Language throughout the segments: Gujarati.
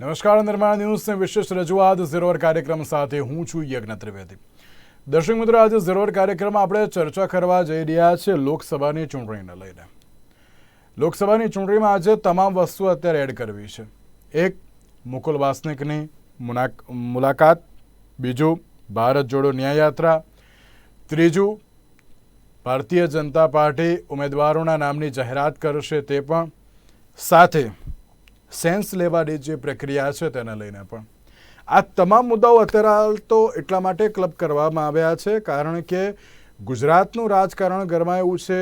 નમસ્કાર, નિર્માણ ન્યૂઝની વિશેષ રજૂઆત. ઝીરોર કાર્યક્રમ સાથે હું છું યજ્ઞ ત્રિવેદી. દર્શક મિત્રો, આજે ઝીરોર કાર્યક્રમમાં આપણે ચર્ચા કરવા જઈ રહ્યા છીએ લોકસભાની ચૂંટણીને લઈને. લોકસભાની ચૂંટણીમાં આજે તમામ વસ્તુ અત્યારે એડ કરવી છે. એક, મુકુલ વાસનિકની મુલાકાત. બીજું, ભારત જોડો ન્યાયયાત્રા. ત્રીજું, ભારતીય જનતા પાર્ટી ઉમેદવારોના નામની જાહેરાત કરશે તે પણ. સાથે સેન્સ લેવાની જે પ્રક્રિયા છે તેને લઈને પણ. આ તમામ મુદ્દાઓ અત્યારે હાલ તો એટલા માટે ક્લબ કરવામાં આવ્યા છે, કારણ કે ગુજરાતનું રાજકારણ ગરમાયું છે,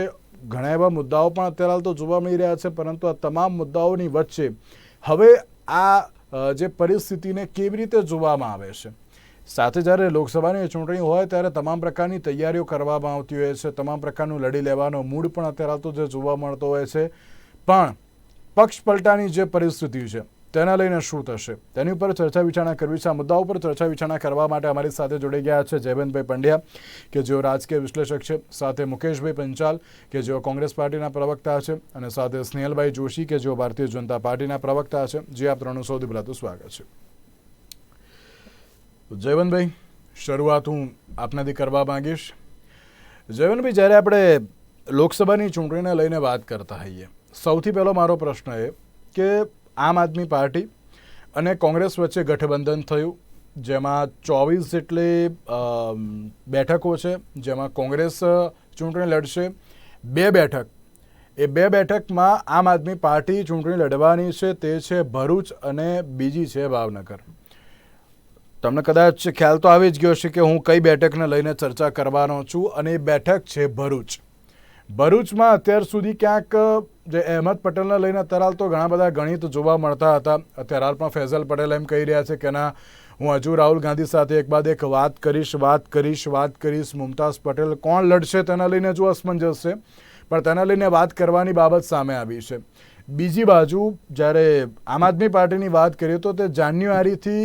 ઘણા એવા મુદ્દાઓ પણ અત્યારે હાલ તો જોવા મળી રહ્યા છે, પરંતુ આ તમામ મુદ્દાઓની વચ્ચે હવે આ જે પરિસ્થિતિને કેવી રીતે જોવામાં આવે છે? સાથે જ્યારે લોકસભાની ચૂંટણી હોય ત્યારે તમામ પ્રકારની તૈયારીઓ કરવામાં આવતી હોય છે, તમામ પ્રકારનું લડી લેવાનો મૂડ પણ અત્યારે હાલ તો જે જોવા મળતો હોય છે. પણ પક્ષ પલટાની જે પરિસ્થિતિ છે, તેના લઈને શું થશે? તેની ઉપર ચર્ચા વિચારણા કરવી છે. આ મુદ્દા ઉપર ચર્ચા વિચારણા કરવા માટે અમારી સાથે જોડાઈ ગયા છે જયવંતભાઈ પંડ્યા, કે જેઓ રાજકીય વિશ્લેષક છે, સાથે મુકેશભાઈ પંચાલ, કે જેઓ કોંગ્રેસ પાર્ટીના પ્રવક્તા છે, અને સાથે સ્નેહલભાઈ જોશી, કે જેઓ ભારતીય જનતા પાર્ટીના પ્રવક્તા છે. જે આપ ત્રણનું સૌથી પહેલાં સ્વાગત છે. જયવંતભાઈ, શરૂઆત હું આપનાથી કરવા માંગીશ. જયવંતભાઈ, જ્યારે આપણે લોકસભાની ચૂંટણીને લઈને વાત કરતા હોઈએ સૌથી પહેલો મારો પ્રશ્ન એ કે આમ આદમી પાર્ટી અને કોંગ્રેસ વચ્ચે ગઠબંધન થયું, જેમાં ચોવીસ જેટલી બેઠકો છે, જેમાં કોંગ્રેસ ચૂંટણી લડશે, બે બેઠક. એ બે બેઠકમાં આમ આદમી પાર્ટી ચૂંટણી લડવાની છે, તે છે ભરૂચ અને બીજી છે ભાવનગર. તમને કદાચ ખ્યાલ તો આવી જ ગયો છે કે હું કઈ બેઠકને લઈને ચર્ચા કરવાનો છું, અને એ બેઠક છે ભરૂચ. ભરૂચમાં અત્યાર સુધી ક્યાંક, જે અહેમદ પટેલને લઈને અત્યારે તો ઘણા બધા ગણિત જોવા મળતા હતા. અત્યારે પણ ફૈઝલ પટેલ એમ કહી રહ્યા છે કે ના, હું હજુ રાહુલ ગાંધી સાથે એક બાદ એક વાત કરીશ વાત કરીશ વાત કરીશ. મુમતાઝ પટેલ કોણ લડશે તેના લઈને જો અસમંજસ છે. પણ તેના લઈને વાત કરવાની બાબત સામે આવી છે. બીજી બાજુ, જ્યારે આમ આદમી પાર્ટીની વાત કરીએ તો તે જાન્યુઆરીથી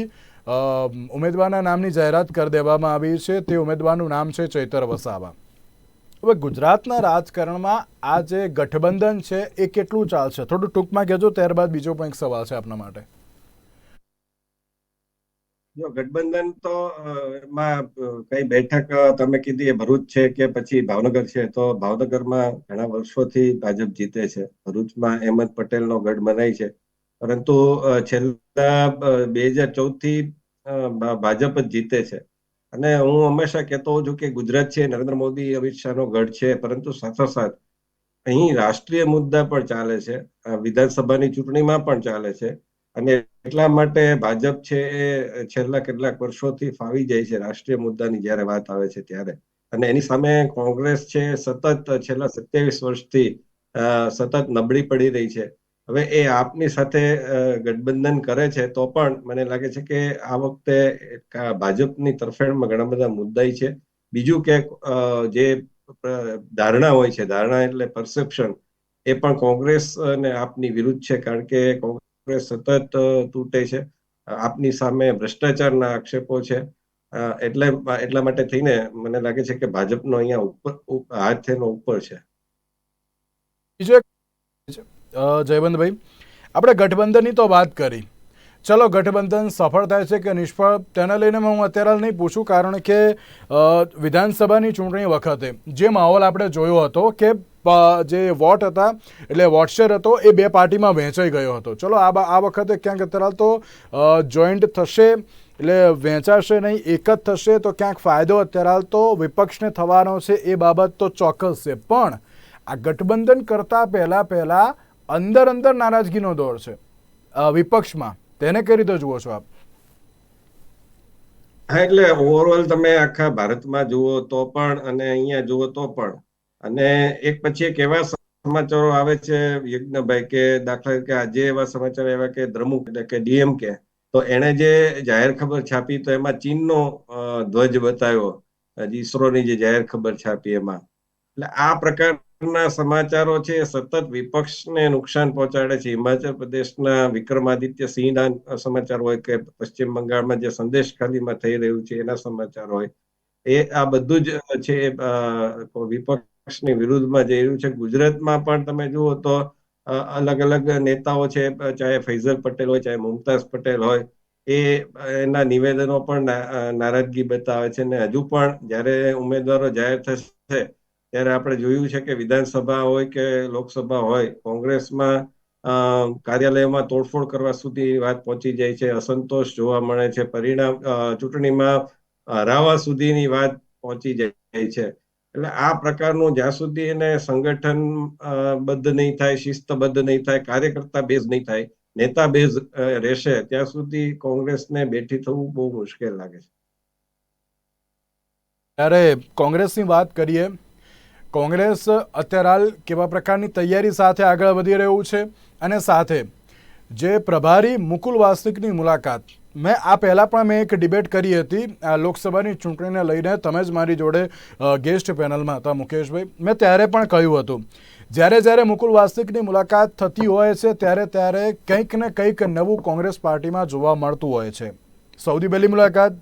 ઉમેદવારના નામની જાહેરાત કરી દેવામાં આવી છે. તે ઉમેદવારનું નામ છે ચૈતર વસાવા. હવે ગુજરાતના રાજકારણમાં આ જે ગઠબંધન છે, એ કેટલું ચાલશે? થોડું ટૂંકમાં કહેજો, ત્યારબાદ બીજો પણ એક સવાલ છે આપના માટે. જો, ગઠબંધન તો માં કઈ બેઠક તમે કીધી એ ભરૂચ છે કે પછી ભાવનગર છે, તો ભાવનગરમાં ઘણા વર્ષોથી ભાજપ જીતે છે. ભરૂચમાં અહેમદ પટેલનો ગઢ બનાય છે. પરંતુ છેલ્લા બે હજાર ચૌદથી ભાજપ જ જીતે છે. અને હું હંમેશા કહેતો હોઉં છું કે ગુજરાત છે, નરેન્દ્ર મોદી, અમિત શાહનો ગઢ છે, પરંતુ સાથોસાથ અહીં રાષ્ટ્રીય મુદ્દા પણ ચાલે છે. વિધાનસભાની ચૂંટણીમાં પણ ચાલે છે. અને એટલા માટે ભાજપ છે એ છેલ્લા કેટલાક વર્ષોથી ફાવી જાય છે રાષ્ટ્રીય મુદ્દાની જ્યારે વાત આવે છે ત્યારે. અને એની સામે કોંગ્રેસ છે, સતત છેલ્લા સત્યાવીસ વર્ષથી સતત નબળી પડી રહી છે. હવે એ આપની સાથે ગઠબંધન કરે છે તો પણ મને લાગે છે કે આ વખતે ભાજપની તરફેણમાં ઘણા બધા મુદ્દાઈ છે. બીજું કે જે ધારણા હોય છે, ધારણા એટલે પરસેપ્શન એ પણ કોંગ્રેસ અને આપની વિરુદ્ધ છે કારણ કે કોંગ્રેસ સતત તૂટે છે. આપની સામે ભ્રષ્ટાચારના આક્ષેપો છે. એટલે, એટલા માટે થઈને મને લાગે છે કે ભાજપનો અહીંયા ઉપર ઉપ- હાથ એનો ઉપર છે. બીજો એક જયવંતભાઈ આપણે ગઠબંધનની તો વાત કરી. ચલો, ગઠબંધન સફળ થાય છે કે નિષ્ફળ, તેને લઈને હું અત્યારે નહીં પૂછું, કારણ કે વિધાનસભાની ચૂંટણી વખતે જે માહોલ આપણે જોયો હતો કે જે વોટ હતા, એટલે વોટશેર હતો, એ બે પાર્ટીમાં વહેંચાઈ ગયો હતો. ચલો, આ આ વખતે ક્યાંક અત્યારે તો જોઈન્ટ થશે, એટલે વહેંચાશે નહીં, એક જ થશે, તો ક્યાંક ફાયદો અત્યારે તો વિપક્ષને થવાનો છે, એ બાબત તો ચોક્કસ છે. પણ આ ગઠબંધન કરતાં પહેલાં પહેલા અંદર અંદર નારાજગીનો દોર છે. વિપક્ષમાં. તેને કઈ રીતે જુઓ છો આપ? હા, એટલે ઓવરઓલ તમે આખા ભારતમાં જુઓ તો પણ અને અહીંયા જુઓ તો પણ. અને એક પછી એક એવા સમાચારો આવે છે યજ્ઞભાઈ કે દાખલા તરીકે આજે એવા સમાચાર એવા કે દ્રમુક એટલે કે ડીએમકે તો એણે જે જાહેર ખબર છાપી તો એમાં ચીનનો ધ્વજ બતાવ્યો. હજી ઈસરોની જે જાહેર ખબર છાપી એમાં. એટલે આ પ્રકારના સમાચારો છે, સતત વિપક્ષને નુકસાન પહોંચાડે છે. હિમાચલ પ્રદેશના વિક્રમાદિત્ય સિંહના સમાચાર હોય કે પશ્ચિમ બંગાળમાં જે સંદેશ ખાલીમાં થઈ રહ્યું છે, એના સમાચાર હોય. એ આ બધું જ છે વિપક્ષની વિરુદ્ધમાં જઈ રહ્યું છે. ગુજરાતમાં પણ તમે જુઓ તો અલગ અલગ નેતાઓ છે, ચાહે ફૈઝલ પટેલ હોય, ચાહે મુમતાઝ પટેલ હોય, એ એના નિવેદનો પણ નારાજગી બતાવે છે. ને હજુ પણ જ્યારે ઉમેદવારો જાહેર થશે ત્યારે આપણે જોયું છે કે વિધાનસભા હોય કે લોકસભા હોય, કોંગ્રેસમાં કાર્યાલયમાં તોડફોડ કરવા સુધી વાત પહોંચી જાય છે, અસંતોષ જોવા મળે છે, પરિણામ ચૂંટણીમાં હરાવા સુધીની વાત પહોંચી જાય છે. એટલે આ પ્રકારનું જ્યાં સુધી એને સંગઠન બદ્ધ નહીં થાય, શિસ્તબદ્ધ નહીં થાય, કાર્યકર્તા બેઝ નહીં થાય, નેતા બેઝ રહેશે, ત્યાં સુધી કોંગ્રેસને બેઠી થવું બહુ મુશ્કેલ લાગે છે. ત્યારે કોંગ્રેસની વાત કરીએ કોંગ્રેસ અત્યારે હાલ કેવા પ્રકારની તૈયારી સાથે આગળ વધી રહ્યું છે? અને સાથે જે પ્રભારી મુકુલ વાસનિકની મુલાકાત, મેં આ પહેલાં પણ મેં એક ડિબેટ કરી હતી, આ લોકસભાની ચૂંટણીને લઈને તમે જ મારી જોડે ગેસ્ટ પેનલમાં હતા મુકેશભાઈ. મેં ત્યારે પણ કહ્યું હતું, જ્યારે જ્યારે મુકુલ વાસનિકની મુલાકાત થતી હોય છે, ત્યારે ત્યારે કંઈક ને કંઈક નવું કોંગ્રેસ પાર્ટીમાં જોવા મળતું હોય છે. સૌથી પહેલી મુલાકાત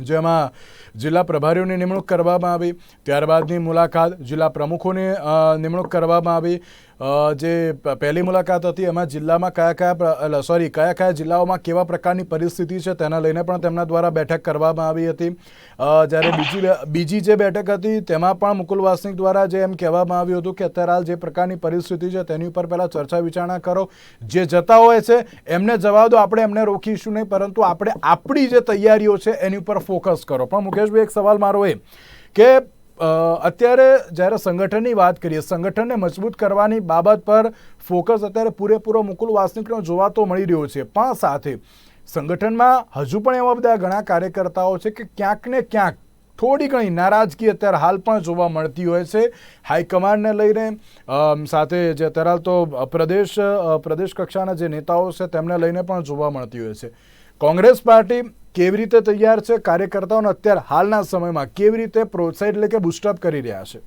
જેમાં જિલ્લા પ્રભારીઓની નિમણૂક કરવામાં આવી. ત્યારબાદની મુલાકાત જિલ્લા પ્રમુખોની નિમણૂક કરવામાં આવી. જે પહેલી મુલાકાત હતી એમાં જિલ્લામાં કયા કયા સોરી, કયા કયા જિલ્લાઓમાં કેવા પ્રકારની પરિસ્થિતિ છે તેના લઈને પણ તેમના દ્વારા બેઠક કરવામાં આવી હતી. જ્યારે બીજી બીજી જે બેઠક હતી તેમાં પણ મુકુલ વાસનિક દ્વારા જે એમ કહેવામાં આવ્યું હતું કે અત્યારે હાલ જે પ્રકારની પરિસ્થિતિ છે તેની ઉપર પહેલાં ચર્ચા વિચારણા કરો. જે જતા હોય છે એમને જવા દો, આપણે એમને રોકીશું નહીં, પરંતુ આપણે આપણી જે તૈયારીઓ છે એની ઉપર ફોકસ કરો. પણ મુકેશભાઈ, એક સવાલ મારો એ કે અત્યારે જ્યારે સંગઠનની વાત કરીએ, સંગઠનને મજબૂત કરવાની બાબત પર ફોકસ અત્યારે પૂરેપૂરો મુકુલ વાસનિકનો જોવા તો મળી રહ્યો છે. પણ સાથે સંગઠનમાં હજુ પણ એવા બધા ઘણા કાર્યકર્તાઓ છે કે ક્યાંક ને ક્યાંક થોડી ઘણી નારાજગી અત્યારે હાલ પણ જોવા મળતી હોય છે. હાઈકમાન્ડને લઈને સાથે જે અત્યારે તો પ્રદેશ પ્રદેશ કક્ષાના જે નેતાઓ છે, તેમને લઈને પણ જોવા મળતી હોય છે. કોંગ્રેસ પાર્ટી કેવી રીતે તૈયાર છે? કાર્યકર્તાઓને અત્યારે હાલના સમયમાં કેવી રીતે પ્રોત્સાહિત એટલે કે બુસ્ટઅપ કરી રહ્યા છે?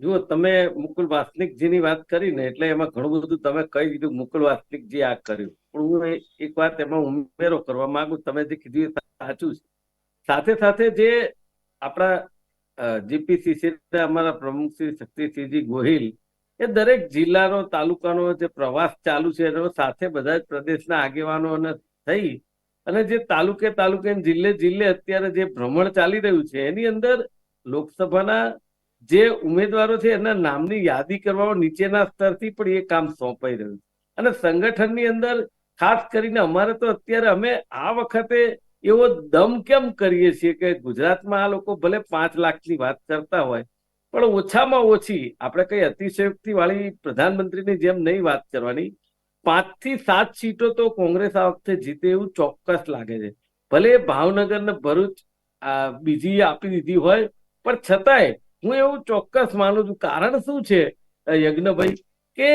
જુઓ, તમે મુકુલ વાસનિકજીની વાત કરી ને એટલે એમાં ઘણું બધું તમે કહી દીધું, મુકુલ વાસનિકજી આ કર્યું. પણ હું એક વાત એમાં ઉમેરો કરવા માંગુ, તમે જે કીધું સાચું છે. સાથે સાથે જે આપણા જીપીસીસી અમારા પ્રમુખ શ્રી શક્તિસિંહજી ગોહિલ એ દરેક જિલ્લાનો, તાલુકાનો જે પ્રવાસ ચાલુ છે, એનો સાથે બધા જ પ્રદેશના આગેવાનો અને થઈ અને જે તાલુકે તાલુકે જિલ્લે જિલ્લે અત્યારે જે ભ્રમણ ચાલી રહ્યું છે, એની અંદર લોકસભાના જે ઉમેદવારો છે, એના નામની યાદી કરવામાં નીચેના સ્તરથી પણ એ કામ સોંપાઈ રહ્યું છે. અને સંગઠનની અંદર ખાસ કરીને અમારે તો અત્યારે અમે આ વખતે એવો દમ કેમ કરીએ છીએ કે ગુજરાતમાં આ લોકો ભલે પાંચ લાખની વાત કરતા હોય પણ ઓછામાં ઓછી આપણે કઈ અતિશયોક્તિ વાળી પ્રધાનમંત્રીની જેમ નહીં વાત કરવાની. પાંચથી સાત સીટો તો કોંગ્રેસ આ વખતે જીતે એવું ચોક્કસ લાગે છે. ભલે ભાવનગર ને ભરૂચ બીજી આપી દીધી હોય, પણ છતાંય હું એવું ચોક્કસ માનું છું. કારણ શું છે યજ્ઞભાઈ, કે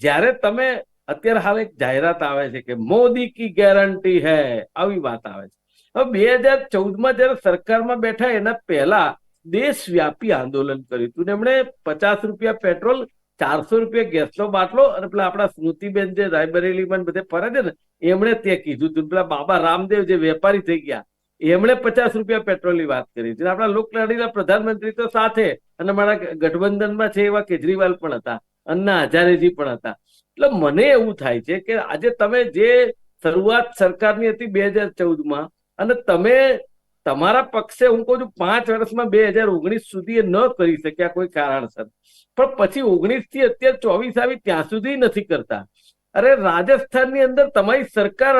જ્યારે તમે, અત્યારે હાલ એક જાહેરાત આવે છે કે મોદી કી ગેરંટી હૈ, આવી વાત આવે છે. હવે બે હજાર ચૌદમાં જ્યારે સરકારમાં બેઠા એના પહેલા દેશવ્યાપી આંદોલન કર્યું હતું. એમણે પચાસ રૂપિયા પેટ્રોલ, ચારસો રૂપિયા ગેસનો બાટલો અને પેલા આપણા સ્મૃતિબેન જે રાયબરેલીમાં બધે ફરે છે ને, એમણે તે કીધું હતું. પેલા બાબા રામદેવ જે વેપારી થઈ ગયા, એમણે પચાસ રૂપિયા પેટ્રોલની વાત કરી છે. આપણા લોકલાડીના પ્રધાનમંત્રી તો સાથે, અને મારા ગઠબંધનમાં છે એવા કેજરીવાલ પણ હતા, અન્ના હજારેજી પણ હતા. એટલે મને એવું થાય છે કે આજે તમે જે શરૂઆત સરકારની હતી બે હજાર ચૌદમાં, અને તમે તમારા પક્ષે હું કહું છું, પાંચ વર્ષમાં બે હજાર ઓગણીસ સુધી એ ન કરી શક્યા કોઈ કારણસર. પણ પછી ઓગણીસથી અત્યારે ચોવીસ આવી ત્યાં સુધી નથી કરતા. અરે રાજસ્થાનની અંદર તમારી સરકાર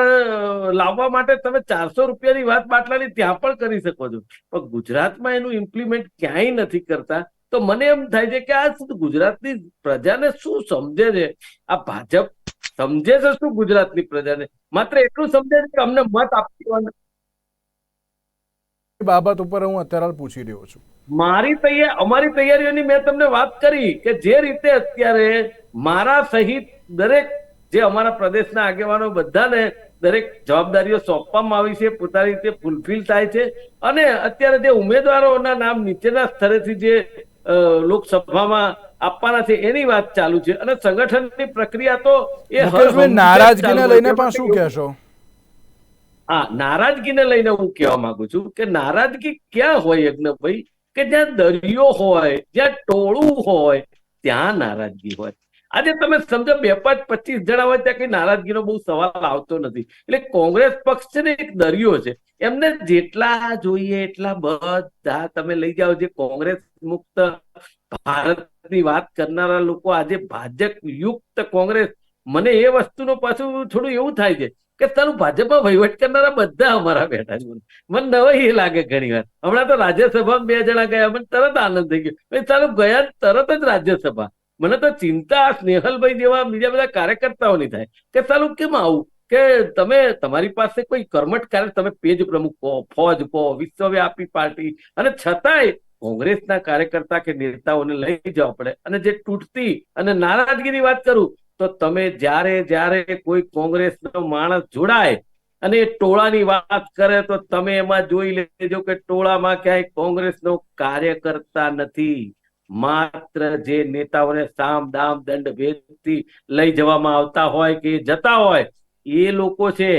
લાવવા માટે તમે ચારસો રૂપિયાની વાત બાટલાની ત્યાં પણ કરી શકો છો. પણ ગુજરાતમાં એનું ઇમ્પ્લિમેન્ટ ક્યાંય નથી કરતા. તો મને એમ થાય છે કે આ ગુજરાતની પ્રજાને શું સમજે છે? આ ભાજપ સમજે છે શું ગુજરાતની પ્રજાને? માત્ર એટલું સમજે છે કે અમને મત આપી દેવાના. એ બાબત ઉપર હું અત્યારે પૂછી રહ્યો છું. મારી તૈયાર અમારી તૈયારીઓની મેં તમને વાત કરી કે જે રીતે અત્યારે મારા સહિત દરેક જે અમારા પ્રદેશના આગેવાનો બધાને દરેક જવાબદારીઓ સોંપવામાં આવી છે પોતાની રીતે ફૂલફિલ થાય છે અને અત્યારે જે ઉમેદવારોના નામ નીચેના સ્તરેથી જે લોકસભામાં આપવાના છે એની વાત ચાલુ છે અને સંગઠનની પ્રક્રિયા તો એ નારાજગીને લઈને પણ શું કહેશો? હા, નારાજગીને લઈને હું કહેવા માંગુ છું કે નારાજગી ક્યાં હોય યજ્ઞભાઈ? કે જ્યાં દરિયો હોય, જ્યાં ટોળું હોય, ત્યાં નારાજગી હોય. આજે તમે સમજો બે પાંચ પચીસ જણા હોય ત્યાં કઈ નારાજગીનો બહુ સવાલ આવતો નથી. એટલે કોંગ્રેસ પક્ષ છે ને એક દરિયો છે. એમને જેટલા જોઈએ એટલા બધા તમે લઈ જાઓ જે કોંગ્રેસ મુક્ત ભારતની વાત કરનારા લોકો આજે ભાજપ યુક્ત કોંગ્રેસ. મને એ વસ્તુનો પાછું થોડું એવું થાય છે કે તારું ભાજપમાં વહીવટ કરનારા બધા અમારા બેઠા છે. મને નવાઈ એ લાગે ઘણી વાર. હમણાં તો રાજ્યસભામાં બે જણા ગયા, મને તરત આનંદ થઈ ગયો. તારું ગયા તરત જ રાજ્યસભા. મને તો ચિંતા સ્નેહલભાઈ જેવા બીજા બધા કાર્યકર્તાઓની થાય. કે સાલું કેમ આવું? કે તમે, તમારી પાસે કોઈ કર્મઠ કાર્ય, તમે પેજ પ્રમુખ કહો ફોજ કહો વિશ્વવ્યાપી પાર્ટી. અને છતાંય કોંગ્રેસના કાર્યકર્તા કે નેતાઓને લઈ જવા પડે. અને જે તૂટતી અને નારાજગીની વાત કરું તો તમે જ્યારે જ્યારે કોઈ કોંગ્રેસનો માણસ જોડાય અને ટોળાની વાત કરે તો તમે એમાં જોઈ લેજો કે ટોળામાં ક્યાંય કોંગ્રેસનો કાર્યકર્તા નથી. માત્ર જે નેતાઓને સામ, દામ, દંડ, ભેદથી લઈ જવામાં આવતા હોય કે જતા હોય, એ લોકો છે.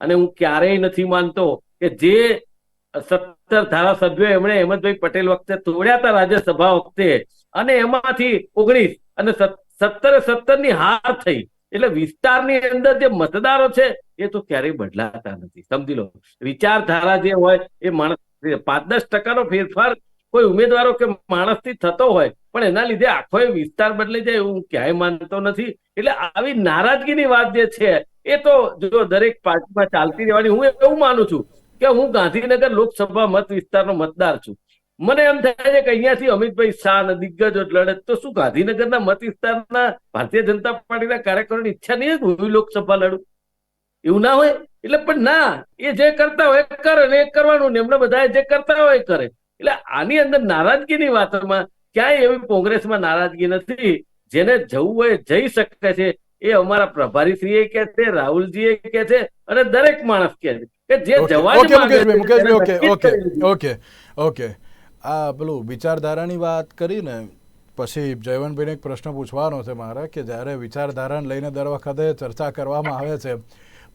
અને હું ક્યારેય નથી માનતો કે જે સત્તર ધારાસભ્યો એમણે હેમંતભાઈ પટેલ વખતે તોડ્યા હતા રાજ્યસભા વખતે, અને એમાંથી ઓગણીસ અને સત્તરે સત્તરની હાર થઈ. એટલે વિસ્તારની અંદર જે મતદારો છે, એ તો ક્યારેય બદલાતા નથી. સમજી લો, વિચારધારા જે હોય, એ માણસ પાંચ દસ ટકાનો ફેરફાર કોઈ ઉમેદવારો કે માણસથી થતો હોય, પણ એના લીધે આખો એ વિસ્તાર બદલી જાય એવું ક્યાંય માનતો નથી. એટલે આવી નારાજગીની વાત જે છે, એ તો જો દરેક પાર્ટીમાં ચાલતી રહેવાની, હું એવું માનું છું કે હું ગાંધીનગર લોકસભા મત વિસ્તારનો મતદાર છું. મને એમ થાય છે કે અહીંયાથી અમિતભાઈ શાહ દિગ્ગજો લડત તો શું ગાંધીનગરના મત વિસ્તારના ભારતીય જનતા પાર્ટીના કાર્યકરોની ઈચ્છા નહીં કે હું લોકસભા લડું. એવું ના હોય? એટલે પણ ના એ જે કરતા હોય કરે ને એ કરવાનું ને એમને બધા જે કરતા હોય કરે. એટલે આની અંદર નારાજગીની વાતોમાં ક્યાંય એવી કોંગ્રેસમાં નારાજગી નથી. જેને જવું હોય જઈ શકે છે. એ અમારા પ્રભારીશ્રીએ કે છે રાહુલજીએ કે છે અને દરેક માણસ કે છે કે જે જવા ઓકે ઓકે ઓકે ઓકે આ પેલું વિચારધારાની વાત કરીને પછી જયવંતભાઈને એક પ્રશ્ન પૂછવાનો છે મારે કે જ્યારે વિચારધારાને લઈને દર વખતે ચર્ચા કરવામાં આવે છે,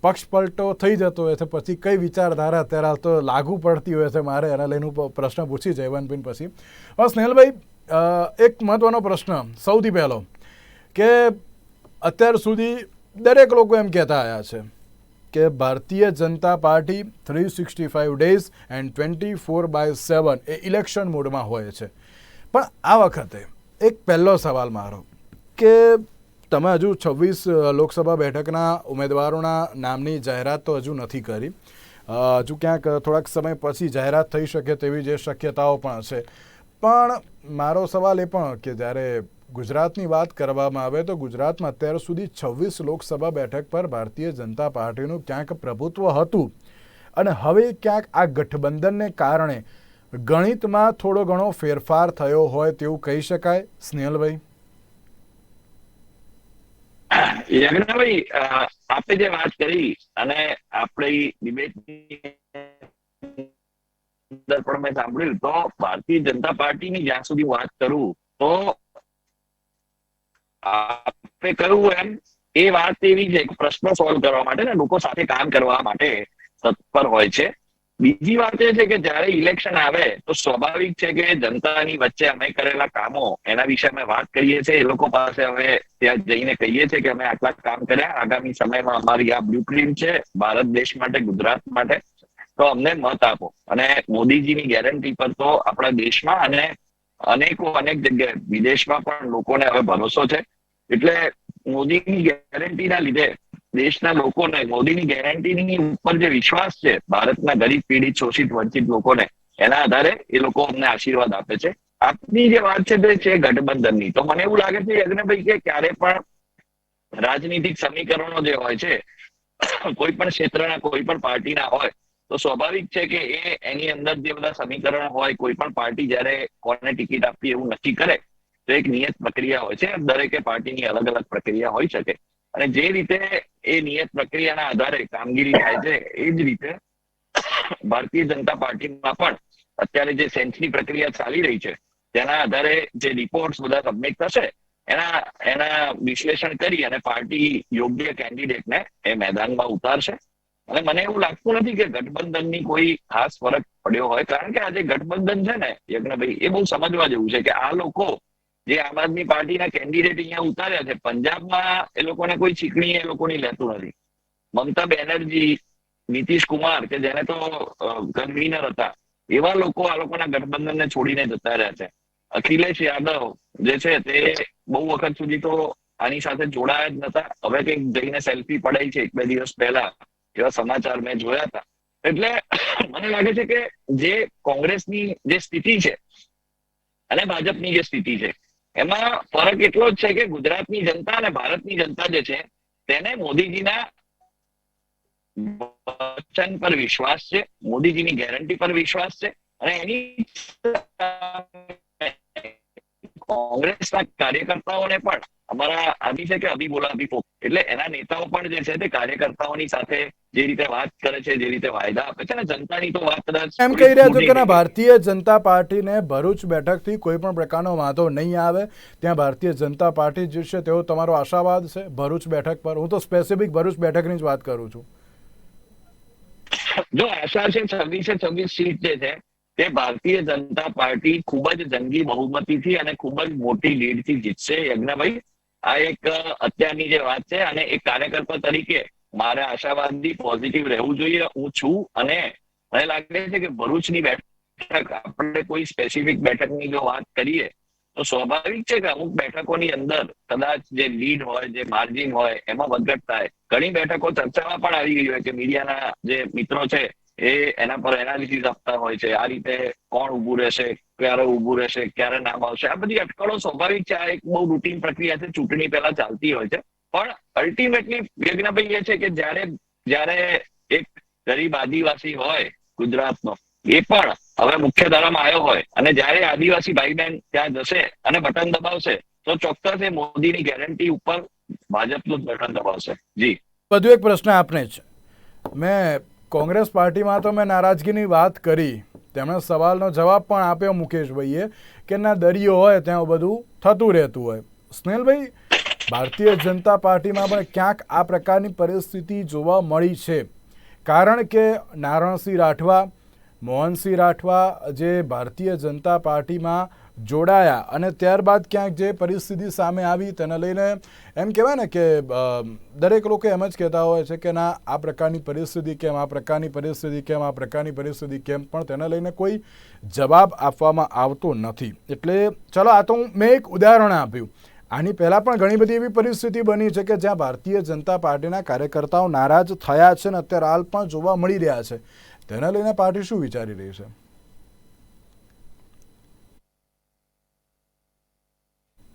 પક્ષ પલટો થઈ જતો હોય છે, પછી કઈ વિચારધારા અત્યારે તો લાગુ પડતી હોય છે મારે એના લઈને પ્રશ્ન પૂછી જયવંતભાઈ પછી. હવે સ્નેહલભાઈ એક મહત્વનો પ્રશ્ન સૌથી પહેલો કે અત્યાર સુધી દરેક લોકો એમ કહેતા આવ્યા છે કે Bharatiya Janata party three sixty five days and twenty four by seven A election મોડમાં હોય છે. પણ આ વખતે એક પહેલો સવાલ મારો કે તમે હજુ છવ્વીસ લોકસભા બેઠકના ઉમેદવારોના નામની જાહેરાત તો હજુ નથી કરી. હજુ ક્યાંક થોડાક સમય પછી જાહેરાત થઈ શકે તેવી જે શક્યતાઓ પણ છે. પણ મારો સવાલ એ પણ કે જ્યારે ગુજરાતની વાત કરવામાં આવે તો ગુજરાતમાં અત્યાર સુધી છવ્વીસ લોકસભા બેઠક પર ભારતીય જનતા પાર્ટીનું ક્યાંક પ્રભુત્વ હતું. અને હવે ક્યાંક આ ગઠબંધનને કારણે ગણિતમાં થોડો ઘણો ફેરફાર થયો હોય તેવું કહી શકાય. સ્નેહલભાઈ? યજ્ઞભાઈ આપે જે વાત કરી અને આપણી ડિબેટની પણ મેં સાંભળ્યું તો ભારતીય જનતા પાર્ટીની જ્યાં સુધી વાત કરું તો આપે કહ્યું એમ, એ વાત એવી છે પ્રશ્ન સોલ્વ કરવા માટે ને લોકો સાથે કામ કરવા માટે તત્પર હોય છે. બીજી વાત એ છે કે જ્યારે ઇલેક્શન આવે, તો સ્વાભાવિક છે કે જનતાની વચ્ચે અમે કરેલા કામો, એના વિશે અમે વાત કરીએ છીએ. એ લોકો પાસે હવે ત્યાં જઈને કહીએ છીએ કે અમે આટલા કામ કર્યા. આગામી સમયમાં અમારી આ બ્લુપ્રિન્ટ છે, ભારત દેશ માટે, ગુજરાત માટે. તો અમને મત આપો. અને મોદીજીની ગેરંટી પર તો આપણા દેશમાં અને અનેકો અનેક જગ્યાએ વિદેશમાં પણ લોકોને હવે ભરોસો છે. એટલે મોદીની ગેરંટીના લીધે દેશના લોકોને, મોદીની ગેરંટીની ઉપર જે વિશ્વાસ છે, ભારતના ગરીબ પીડિત, શોષિત, વંચિત લોકોને, એના આધારે એ લોકો અમને આશીર્વાદ આપે છે. આપની જે વાત છે તે છે ગઠબંધનની. તો મને એવું લાગે છે, યજ્ઞભાઈ, કે ક્યારે પણ રાજનીતિક સમીકરણો જે હોય છે, કોઈ પણ ક્ષેત્રના, કોઈ પણ પાર્ટીના હોય તો સ્વાભાવિક છે કે એ એની અંદર જે બધા સમીકરણ હોય, કોઈ પણ પાર્ટી જ્યારે કોને ટિકિટ આપવી એવું નક્કી કરે, તો એક નિયત પ્રક્રિયા હોય છે. દરેકે પાર્ટીની અલગ અલગ પ્રક્રિયા હોઈ શકે. અને જે રીતે એ નિયત પ્રક્રિયાના આધારે કામગીરી થાય છે, એ જ રીતે ભારતીય જનતા પાર્ટીમાં પણ અત્યારે જે સેન્સની પ્રક્રિયા ચાલી રહી છે, તેના આધારે જે રિપોર્ટ બધા સબમિટ થશે, એના એના વિશ્લેષણ કરી અને પાર્ટી યોગ્ય કેન્ડિડેટને એ મેદાનમાં ઉતારશે. અને મને એવું લાગતું નથી કે ગઠબંધનની કોઈ ખાસ ફરક પડ્યો હોય. કારણ કે આ ગઠબંધન છે ને, યજ્ઞભાઈ, એ બહુ સમજવા જેવું છે કે આ લોકો જે આમ આદમી પાર્ટીના કેન્ડિડેટ અહીંયા ઉતાર્યા છે, પંજાબમાં એ લોકોને કોઈ ચીકણી એ લોકોની લેતું નથી. મમતા બેનર્જી, નીતિશ કુમાર, કે જેને તો કન્વીનર હતા, એવા લોકો આ લોકોના ગઠબંધનને છોડીને જતા રહ્યા છે. અખિલેશ યાદવ જે છે તે બહુ વખત સુધી તો આની સાથે જોડાયા જ નતા. હવે કંઈક જઈને સેલ્ફી પડાઈ છે એક બે દિવસ પહેલા. એવા સમાચાર મેં જોયા હતા. એટલે મને લાગે છે કે જે કોંગ્રેસની જે સ્થિતિ છે અને ભાજપની જે સ્થિતિ છે, એમાં ફરક એટલો જ છે કે ગુજરાતની જનતા અને ભારતની જનતા જે છે, તેને મોદીજીના વચન પર વિશ્વાસ છે, મોદીજીની ગેરંટી પર વિશ્વાસ છે અને એની કોંગ્રેસના કાર્યકર્તાઓને પણ અમારા અભી છે કે અભી બોલા અભી પોક એટલે એના નેતાઓ પણ જે છે તે કાર્યકર્તાઓની સાથે જે રીતે વાત કરે છે જે રીતે વાયદા આપે છે ને જનતાની તો વાત કદાચ એમ કહી રહ્યા છો કે ભારતીય જનતા પાર્ટીને ભરૂચ બેઠકથી કોઈ પણ પ્રકારનો વાંધો નહીં આવે. ત્યાં ભારતીય જનતા પાર્ટી જીતશે તેવો તમારો આશાવાદ છે ભરૂચ બેઠક પર. હું તો સ્પેસિફિક ભરૂચ બેઠકની જ વાત કરું છું. જો આશા છે છવ્વીસે છવ્વીસ સીટ જે છે તે ભારતીય જનતા પાર્ટી ખૂબ જ જંગી બહુમતીથી અને ખૂબ જ મોટી લીડથી જીતશે યજ્ઞભાઈ. આ એક અત્યારની જે વાત છે અને એક કાર્યકર્તા તરીકે મારે આશાવાદી પોઝિટિવ રહેવું જોઈએ. હું છું અને મને લાગે છે કે ભરૂચની બેઠક, આપણે કોઈ સ્પેસિફિક બેઠકની જો વાત કરીએ, તો સ્વાભાવિક છે કે અમુક બેઠકોની અંદર કદાચ જે લીડ હોય, જે માર્જિન હોય, એમાં વધઘટ થાય. ઘણી બેઠકો ચર્ચામાં પણ આવી ગઈ હોય કે મીડિયાના જે મિત્રો છે એ એના પર એનાલિસિસ આપતા હોય છે, આ રીતે કોણ ઉભું રહેશે, ક્યારે ઉભું રહેશે, ક્યારે નામ આવશે, આ બધી અટકળો સ્વાભાવિક છે, આ એક બહુ રૂટીન પ્રક્રિયા છે, ચૂંટણી પહેલા ચાલતી હોય છે. પણ અલ્ટિમેટલી યજ્ઞભાઈ એ છે કે જ્યારે જ્યારે એક ગરીબ આદિવાસી હોય ગુજરાતનો, એ પણ હવે મુખ્ય ધારામાં આવ્યો હોય અને જ્યારે આદિવાસી ભાઈ બહેન ત્યાં જશે અને બટન દબાવશે, તો ચોક્કસ એ મોદીની ગેરંટી ઉપર ભાજપનું જ બટન દબાવશે. જી. વધુ એક પ્રશ્ન આપને છે. મેં કોંગ્રેસ પાર્ટીમાં તો મેં નારાજગીની વાત કરી. તેમણે સવાલનો જવાબ પણ આપ્યો મુકેશભાઈએ કે ના દરિયો હોય ત્યાં બધું થતું રહેતું હોય. સ્નેહલભાઈ ભારતીય જનતા પાર્ટીમાં પણ ક્યાંક આ પ્રકારની પરિસ્થિતિ જોવા મળી છે. કારણ કે નારણસિંહ રાઠવા, મોહનસિંહ રાઠવા જે ભારતીય જનતા પાર્ટીમાં જોડાયા અને ત્યારબાદ ક્યાંક જે પરિસ્થિતિ સામે આવી તેને લઈને એમ કહેવાય ને કે દરેક લોકો એમ જ કહેતા હોય છે કે, ના, આ પ્રકારની પરિસ્થિતિ કેમ, આ પ્રકારની પરિસ્થિતિ કેમ, આ પ્રકારની પરિસ્થિતિ કેમ? પણ તેને લઈને કોઈ જવાબ આપવામાં આવતો નથી. એટલે ચલો, આ તો મેં એક ઉદાહરણ આપ્યું. આની પહેલાં પણ ઘણી બધી એવી પરિસ્થિતિ બની છે કે જ્યાં ભારતીય જનતા પાર્ટીના કાર્યકર્તાઓ નારાજ થયા છે અને અત્યારે હાલ પણ જોવા મળી રહ્યા છે. તેને લઈને પાર્ટી શું વિચારી રહી છે?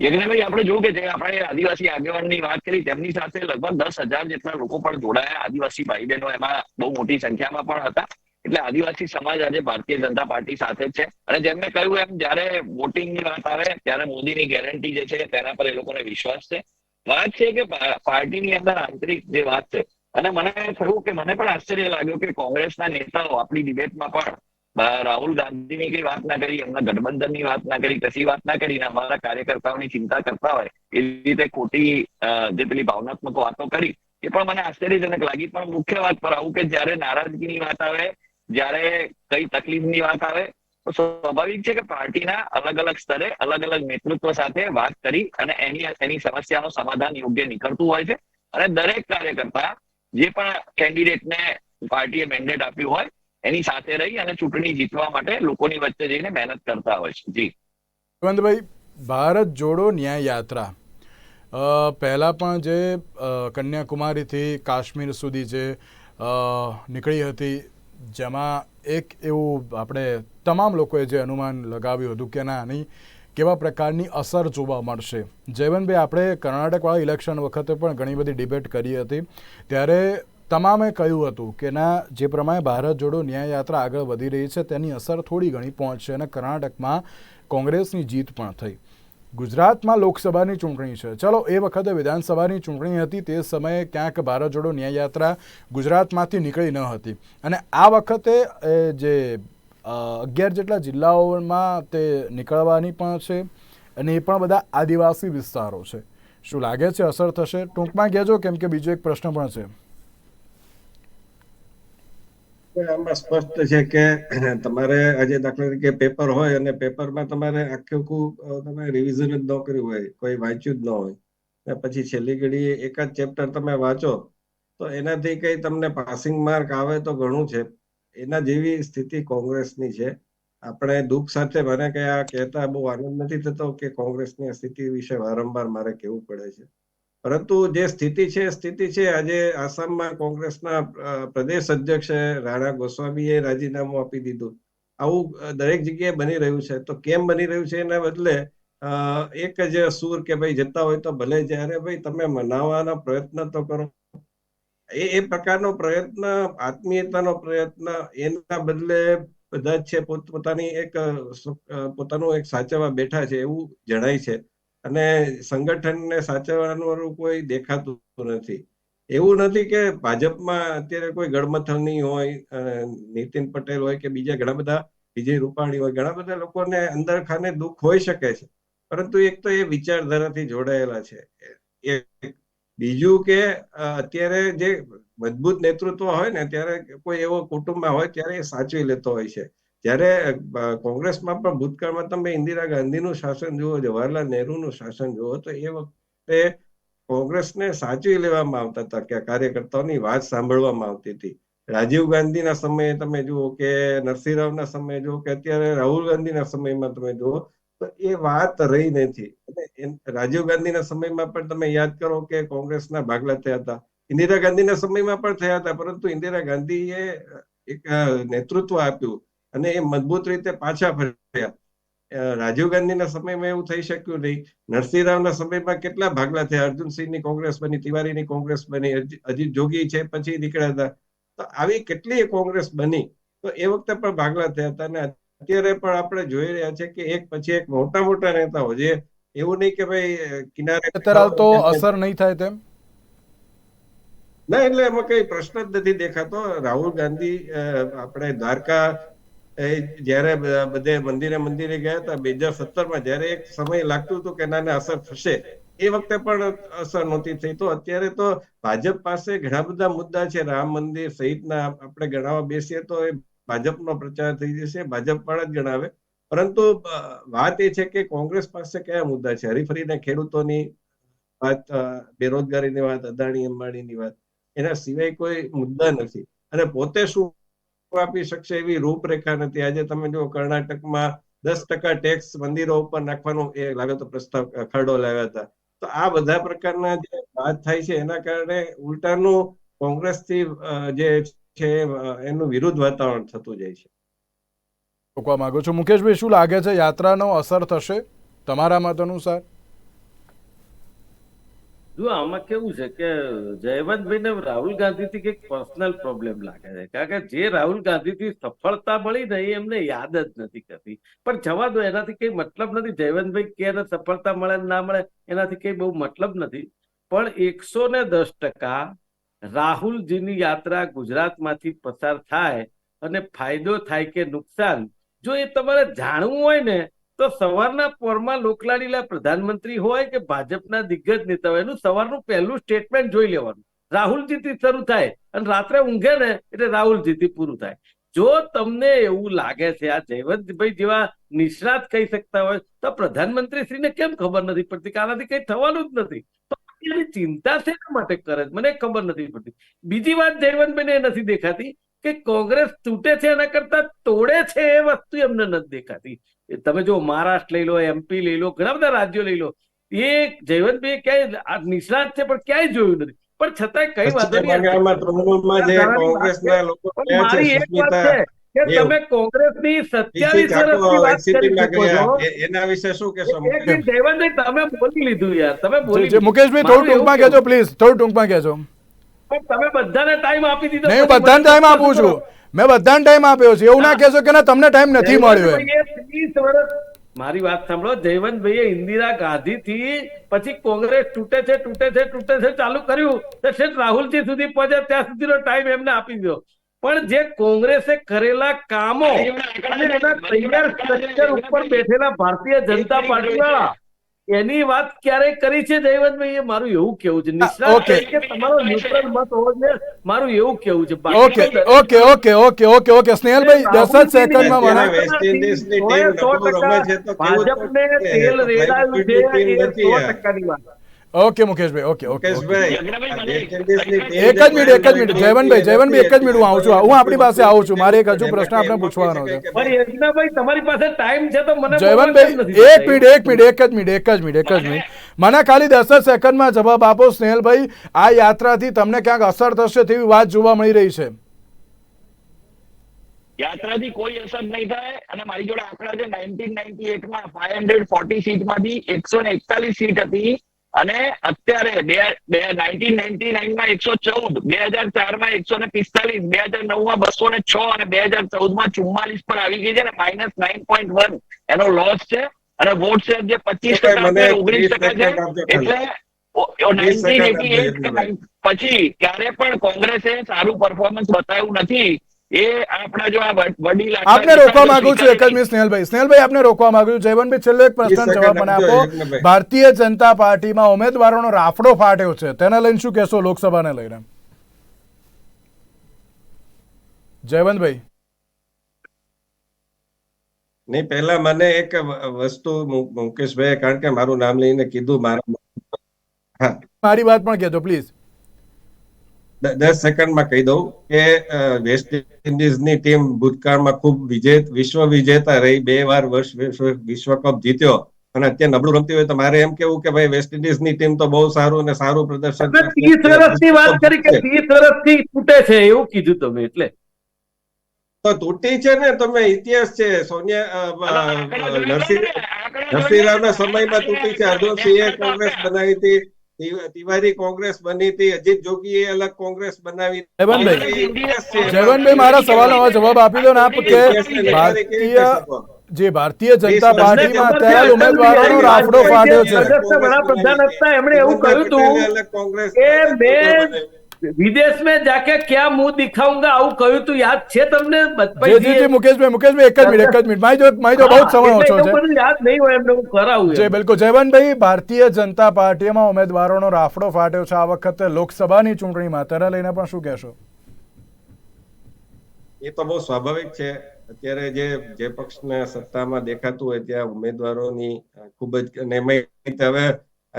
યજ્ઞભાઈ, આપણે જોયું કે જે આપણે આદિવાસી આગેવાનની વાત કરી, તેમની સાથે લગભગ દસ હજાર જેટલા લોકો પણ જોડાયા આદિવાસી ભાઈ બહેનો એમાં બહુ મોટી સંખ્યામાં પણ હતા. એટલે આદિવાસી સમાજ આજે ભારતીય જનતા પાર્ટી સાથે છે. અને જેમને કહ્યું એમ, જયારે વોટિંગની વાત આવે, ત્યારે મોદીની ગેરંટી જે છે, તેના પર એ લોકોને વિશ્વાસ છે. વાત છે કે પાર્ટીની અંદર આંતરિક જે વાત છે, અને મને થયું કે મને પણ આશ્ચર્ય લાગ્યું કે કોંગ્રેસના નેતાઓ આપણી ડિબેટમાં પણ રાહુલ ગાંધીની કઈ વાત ના કરી, એમના ગઠબંધનની વાત ના કરી, કશી વાત ના કરીને અમારા કાર્યકર્તાઓની ચિંતા કરતા હોય, એ રીતે ખોટી જે પેલી ભાવનાત્મક વાતો કરી, એ પણ મને આશ્ચર્યજનક લાગી. પણ મુખ્ય વાત પર આવું કે જ્યારે નારાજગીની વાત આવે, જ્યારે કઈ તકલીફની વાત આવે, તો સ્વાભાવિક છે કે પાર્ટીના અલગ અલગ સ્તરે અલગ અલગ નેતૃત્વ સાથે વાત કરી અને એની એની સમસ્યાનું સમાધાન યોગ્ય નીકળતું હોય છે. અને દરેક કાર્યકર્તા જે પણ કેન્ડિડેટને પાર્ટીએ મેન્ડેટ આપ્યું હોય એની સાથે રહી અને ચૂંટણી જીતવા માટે લોકોની વચ્ચે જઈને મહેનત કરતા હોય છે. જી. જયવંતભાઈ ભારત જોડો ન્યાય યાત્રા. પહેલાં પણ જે કન્યાકુમારીથી કાશ્મીર સુધી જે નીકળી હતી, જેમાં એક એવું આપણે તમામ લોકોએ જે અનુમાન લગાવ્યું હતું કે ના, આની કેવા પ્રકારની અસર જોવા મળશે. જયવંતભાઈ, આપણે કર્ણાટકવાળા ઇલેક્શન વખતે પણ ઘણી બધી ડિબેટ કરી હતી. ત્યારે તમામે કહ્યું હતું કે ના, જે પ્રમાણે ભારત જોડો ન્યાય યાત્રા આગળ વધી રહી છે, તેની અસર થોડી ઘણી પહોંચશે અને કર્ણાટકમાં કોંગ્રેસની જીત પણ થઈ. ગુજરાતમાં લોકસભાની ચૂંટણી છે. ચલો, એ વખતે વિધાનસભાની ચૂંટણી હતી, તે સમયે ક્યાંક ભારત જોડો ન્યાય યાત્રા ગુજરાતમાંથી નીકળી ન હતી. અને આ વખતે જે અગિયાર જેટલા જિલ્લાઓમાં તે નીકળવાની પણ છે અને એ પણ બધા આદિવાસી વિસ્તારો છે. શું લાગે છે, અસર થશે? ટૂંકમાં કહેજો, કેમ કે બીજો એક પ્રશ્ન પણ છે. આમાં સ્પષ્ટ છે કે તમારે આજે દાખલા તરીકે પેપર હોય અને પેપરમાં તમારે આખે તમે રિવિઝન જ ન કર્યું હોય, કોઈ વાંચ્યું જ ન હોય. અને પછી છેલ્લી ઘડીએ જ ચેપ્ટર તમે વાંચો, તો એનાથી કઈ તમને પાસિંગ માર્ક આવે તો ઘણું છે. એના જેવી સ્થિતિ કોંગ્રેસની છે. આપણે દુઃખ સાથે મને કે આ કહેતા બહુ આનંદ નથી થતો કે કોંગ્રેસની સ્થિતિ વિશે વારંવાર મારે કહેવું પડે છે. પરંતુ જે સ્થિતિ છે સ્થિતિ છે, આજે આસામમાં કોંગ્રેસના પ્રદેશ અધ્યક્ષ રાણા ગોસ્વામીએ રાજીનામું આપી દીધું. આવું દરેક જગ્યાએ બની રહ્યું છે. તો કેમ બની રહ્યું છે? એના બદલે એક જ સૂર કે ભાઈ જતા હોય તો ભલે જ્યારે ભાઈ તમે મનાવવાનો પ્રયત્ન તો કરો. એ એ પ્રકારનો પ્રયત્ન, આત્મીયતાનો પ્રયત્ન, એના બદલે બધા છે પોતપોતાની એક પોતાનું એક સાચવવા બેઠા છે એવું જણાય છે. અને સંગઠનને સાચવવાનું કોઈ દેખાતું નથી. એવું નથી કે ભાજપમાં અત્યારે કોઈ ગડમથલ નહીં હોય નીતિન પટેલ હોય કે બીજા ઘણા બધા, વિજય રૂપાણી હોય, ઘણા બધા લોકોને અંદર ખાને દુઃખ હોઈ શકે છે. પરંતુ એક તો એ વિચારધારાથી જોડાયેલા છે. બીજું કે અત્યારે જે મજબૂત નેતૃત્વ હોય ને, ત્યારે કોઈ એવો કુટુંબમાં હોય, ત્યારે એ સાચવી લેતો હોય છે. જ્યારે કોંગ્રેસમાં પણ ભૂતકાળમાં તમે ઇન્દિરા ગાંધીનું શાસન જુઓ, જવાહરલાલ નહેરુનું શાસન જુઓ, તો એ વખતે કોંગ્રેસને સાચવી લેવામાં આવતા હતા કે કાર્યકર્તાઓની વાત સાંભળવામાં આવતી હતી. રાજીવ ગાંધીના સમયે તમે જુઓ કે નરસિંહરાવના સમયે જુઓ કે અત્યારે રાહુલ ગાંધીના સમયમાં તમે જુઓ, તો એ વાત રહી નથી. રાજીવ ગાંધીના સમયમાં પણ તમે યાદ કરો કે કોંગ્રેસના ભાગલા થયા હતા. ઇન્દિરા ગાંધીના સમયમાં પણ થયા હતા, પરંતુ ઇન્દિરા ગાંધીએ એક નેતૃત્વ આપ્યું. અને એ મજબૂત રીતે પાછા ફર્યા. રાજીવ ગાંધીના સમયમાં એવું થઈ શક્યું નહીં. નરસિંહ રાવના સમયમાં કેટલા ભાગલા થયા? અર્જુનસિંહની કોંગ્રેસ બની તિવારીની કોંગ્રેસ બની અજીત જોગી છે પછી નીકળ્યા હતા. તો આવી કેટલી કોંગ્રેસ બની? તો એ વખતે પણ ભાગલા થયા હતા અને અત્યારે પણ આપણે જોઈ રહ્યા છે કે એક પછી એક મોટા મોટા નેતાઓ જે એવું નહીં કે ભાઈ કિનારે અત્યારે તો અસર નહીં થાય તેમ? ના એટલે એમાં કઈ પ્રશ્ન જ નથી દેખાતો. રાહુલ ગાંધી આપણે દ્વારકા એ જ્યારે બધે મંદિરે મંદિરે ગયા હતા, બે હજાર સત્તરમાં જ્યારે એક સમય લાગતું હતું કે નાને અસર થશે, એ વખતે પણ અસર નહોતી થઈ. તો અત્યારે તો ભાજપ પાસે ઘણા બધા મુદ્દા છે. રામ મંદિર સહિતના આપણે ગણાવવા બેસીએ તો એ ભાજપનો પ્રચાર થઈ જશે ભાજપ પણ જ ગણાવે. પરંતુ વાત એ છે કે કોંગ્રેસ પાસે કયા મુદ્દા છે? હરીફરીને ખેડૂતોની વાત બેરોજગારીની વાત, અદાણી અંબાણીની વાત, એના સિવાય કોઈ મુદ્દા નથી. અને પોતે શું આપી શકશે એવી રૂપરેખા નથી. આજે તમે જો કર્ણાટકમાં દસ ટકા ટેક્સ મંદિરો ઉપર નાખવાનો એ લાગે તો પ્રસ્તાવ ખરડો લાવ્યા હતા. તો આ બધા પ્રકારના જે વાત થાય છે, એના કારણે ઉલટાનું કોંગ્રેસથી થી જે છે એનું વિરુદ્ધ વાતાવરણ થતું જાય છે. રોકવા માંગુ છું. મુકેશભાઈ, શું લાગે છે યાત્રાનો અસર થશે? તમારા મત અનુસાર? જો આમાં કેવું છે કે જયવંતભાઈને રાહુલ ગાંધીથી કંઈક પર્સનલ પ્રોબ્લેમ લાગે છે. કારણ કે જે રાહુલ ગાંધીથી સફળતા મળી ને એમને યાદ જ નથી કરતી. પણ જવા દો, એનાથી કઈ મતલબ નથી. જયવંતભાઈ કે સફળતા મળે ના મળે, એનાથી કઈ બહુ મતલબ નથી. પણ એકસો ને દસ ટકા રાહુલજીની યાત્રા ગુજરાતમાંથી પસાર થાય અને ફાયદો થાય કે નુકસાન, જો એ તમારે જાણવું હોય ને તો સવારના પોરમાં લોકલાડીલા પ્રધાનમંત્રી હોય કે ભાજપના દિગ્ગજ નેતા હોય, એનું સવારનું પહેલું સ્ટેટમેન્ટ જોઈ લેવાનું. રાહુલજીથી શરૂ થાય અને રાત્રે ઊંઘે ને એટલે રાહુલજીથી પૂરું થાય. જો તમને એવું લાગે છે આ જયવંતભાઈ જેવા નિષ્ણાત કહી શકતા હોય, તો પ્રધાનમંત્રી શ્રીને કેમ ખબર નથી પડતી? કે આનાથી કઈ થવાનું જ નથી. એની ચિંતા શેના માટે કરે? મને ખબર નથી પડતી. બીજી વાત જયવંતભાઈને એ નથી દેખાતી. કે કોંગ્રેસ તૂટે છે એના કરતા તોડે છે એ વસ્તુ એમને નથી દેખાતી. તમે જો મહારાષ્ટ્ર લઈ લો એમપી લઈ લો ઘણા બધા રાજ્યો લઈ લો એ જયવંતભાઈ ક્યાંય નિષ્ણાત છે પણ ક્યાંય જોયું નથી. પણ છતાંય કઈ વાંધો મારી એક વાત છે કે તમે કોંગ્રેસની સત્યાવીસ એના વિશે શું કહેશો? જયવંતભાઈ તમે બોલી લીધું યાર તમે બોલી મુકેશભાઈ થોડું ટૂંકમાં કહેજો પ્લીઝ થોડું ટૂંકમાં કહેજો. તમે બધાને ટાઈમ આપી દીધો. નહીં બધાને ટાઈમ આપું છું. મેં બધાને ટાઈમ આપ્યો છે. એવું ના કહેશો કે ના તમને ટાઈમ નથી મળ્યો ત્રીસ વર્ષ મારી વાત સાંભળો જયવંતભાઈએ ઇન્દિરા ગાંધી થી પછી કોંગ્રેસ તૂટે છે તૂટે છે તૂટે છે ચાલુ કર્યું. તો શેઠ રાહુલજી સુધી પહોંચે ત્યાં સુધીનો ટાઈમ એમને આપી દીધો. પણ જે કોંગ્રેસે કરેલા કામો અને એના તૈયાર સ્ટ્રક્ચર ઉપર બેઠેલા ભારતીય જનતા પાર્ટી વાળા એની વાત ક્યારે કરી છે જયવંતભાઈ એ મારું એવું કેવું છે. નિષ્ણાત. તરીકે તમારો ન્યુટ્રલ મત હોવો જોઈએ મારું એવું કેવું છે. Okay okay okay okay okay okay. Snehalbhai 10 જ સેકન્ડમાં મને વેસ્ટ ઇન્ડિઝની ટીમ રમે છે તો કેવું ભાજપને. તેલ રેડાયું છે એ નથી સો વાત. ઓકે મુકેશભાઈ ઓકે ઓકે એક જ મિનિટ એક જ મિનિટ જયવંતભાઈ જયવંતભાઈ એક જ મિનિટ હું આવું છું હું આપણી પાસે આવું છું મારે એક હજુ પ્રશ્ન આપણે પૂછવાનો છે. તમારી પાસે ટાઈમ છે તો મને જયવંતભાઈ એક મિનિટ એક મિનિટ એક જ મિનિટ એક જ મિનિટ એક જ મિનિટ. મને ખાલી દસ જ સેકન્ડમાં જવાબ આપો સ્નેહલભાઈ આ યાત્રાથી તમને ક્યાંક અસર થશે તેવી વાત જોવા મળી રહી છે. યાત્રાથી કોઈ અસર નહીં થાય અને મારી જોડે આંકડા છે નાઇન્ટીન નાઇન્ટી એટમાં ફાઈવ હંડ્રેડ ફોર્ટી સીટમાંથી એકસો ને એકતાલીસ સીટ હતી. અને અત્યારે બે બે નાઇન્ટીન નાઇન્ટી નાઇનમાં એકસો ચૌદ બે હજાર ચારમાં એકસો ને પિસ્તાલીસ બે હજાર નવમાં બસો ને છ અને બે હજાર ચૌદમાં ચુમ્માલીસ પર આવી ગઈ છે ને માઇનસ નાઇન પોઈન્ટ વન એનો લોસ છે અને વોટ શેર જે પચીસ ટકા ઓગણીસ ટકા છે. એટલે. પછી ક્યારે પણ કોંગ્રેસે સારું પરફોર્મન્સ બતાવ્યું નથી એ આપણા જો આ વડીલ આપને રોકવા માંગુ છું એક જ મિનિટ સ્નેહલભાઈ. સ્નેહલભાઈ આપને રોકવા માંગુ છું. જયવંતભાઈ છેલ્લો એક પ્રશ્ન જવાબ મને આપો. ભારતીય જનતા પાર્ટીમાં ઉમેદવારોનો રાફડો ફાટ્યો છે. તેને લઈને શું કહેશો લોકસભાને લઈને? જયવંતભાઈ નહીં પહેલા મને એક વસ્તુ મુકેશભાઈ કારણ કે મારું નામ લઈને કીધું મારા મારી વાત પણ કહેજો પ્લીઝ દસ સેકન્ડમાં કહી દઉં કે વેસ્ટ ઇન્ડિઝની ટીમ ભૂતકાળમાં ખૂબ વિજેત વિશ્વ વિજેતા રહી. બે વાર વર્ષ વિશ્વ વિશ્વકપ જીત્યો અને અત્યારે નબળું રમતી હોય તો મારે એમ કેવું કે ભાઈ વેસ્ટ ઇન્ડિઝની ટીમ તો બહુ સારું અને સારું પ્રદર્શન ત્રીસ વર્ષની વાત કરી કે ત્રીસ વર્ષથી તૂટે છે એવું કીધું તમે એટલે. તો તૂટી છે ને તમે ઇતિહાસ છે. સોનિયા નરસિંહ નરસિંહ રાવના સમયમાં તૂટી છે. અર્જુનસિંહે કોંગ્રેસ બનાવી હતી. તિવારી કોંગ્રેસ બની હતી અજીત જોગીએ અલગ કોંગ્રેસ બનાવી. જયવંતભાઈ જયવંતભાઈ મારા સવાલનો જવાબ આપી દો ને આપ કે ભારતીય જે ભારતીય જનતા પાર્ટીમાં અત્યારે ઉમેદવારોનો રાફડો ફાટ્યો છે. વડાપ્રધાન હતા. એમણે એવું કહ્યું હતું અલગ કોંગ્રેસ કે મેં વિદેશ મેં જાકે ક્યાં મુંહ દિખાઉંગા આવું કહ્યું તું યાદ છે તમને? જી જી મુકેશભાઈ મુકેશભાઈ એક જ મિનિટ એક જ મિનિટ. મારી જો મારી જો બહુ સમય ઓછો છે. યાદ નહીં હોય એમને હું કરાવું જે બિલકુલ. જયવંતભાઈ ભારતીય જનતા પાર્ટીમાં ઉમેદવારોનો રાફડો ફાટ્યો છે આ વખતે લોકસભાની ચૂંટણીમાં. તેના લઈને પણ શું કહેશો? એ તો બહુ સ્વાભાવિક છે. અત્યારે જે જે પક્ષના સત્તામાં દેખાતું હોય ત્યાં ઉમેદવારોની ખૂબ જ હવે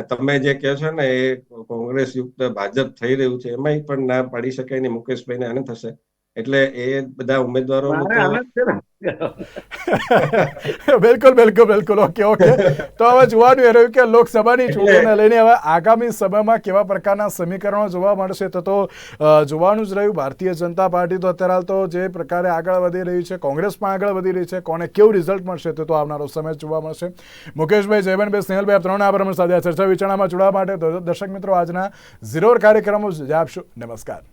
તમે જે કહો છો ને એ કોંગ્રેસ યુક્ત ભાજપ થઈ રહ્યું છે, એમાંય પણ ના પાડી શકાય નહીં મુકેશભાઈને આને થશે. એટલે એ બધા ને. બિલકુલ બિલકુલ બિલકુલ. Okay okay. તો હવે જોવાનું એ રહ્યું કે લોકસભાની ચૂંટણીને લઈને હવે આગામી સમયમાં કેવા પ્રકારના સમીકરણો જોવા મળશે તો તો જોવાનું જ રહ્યું. ભારતીય જનતા પાર્ટી તો અત્યારે હાલ તો જે પ્રકારે આગળ વધી રહી છે કોંગ્રેસ પણ આગળ વધી રહી છે કોને કેવું રિઝલ્ટ મળશે તો તો આવનારો સમય જોવા મળશે. મુકેશભાઈ જયવનભાઈ સ્નેહલભાઈ આપ ત્રણ આભાર સાથે ચર્ચા વિચારણામાં જોડાવા માટે તો દર્શક મિત્રો આજના ઝીરોર કાર્યક્રમો જ આપશો નમસ્કાર.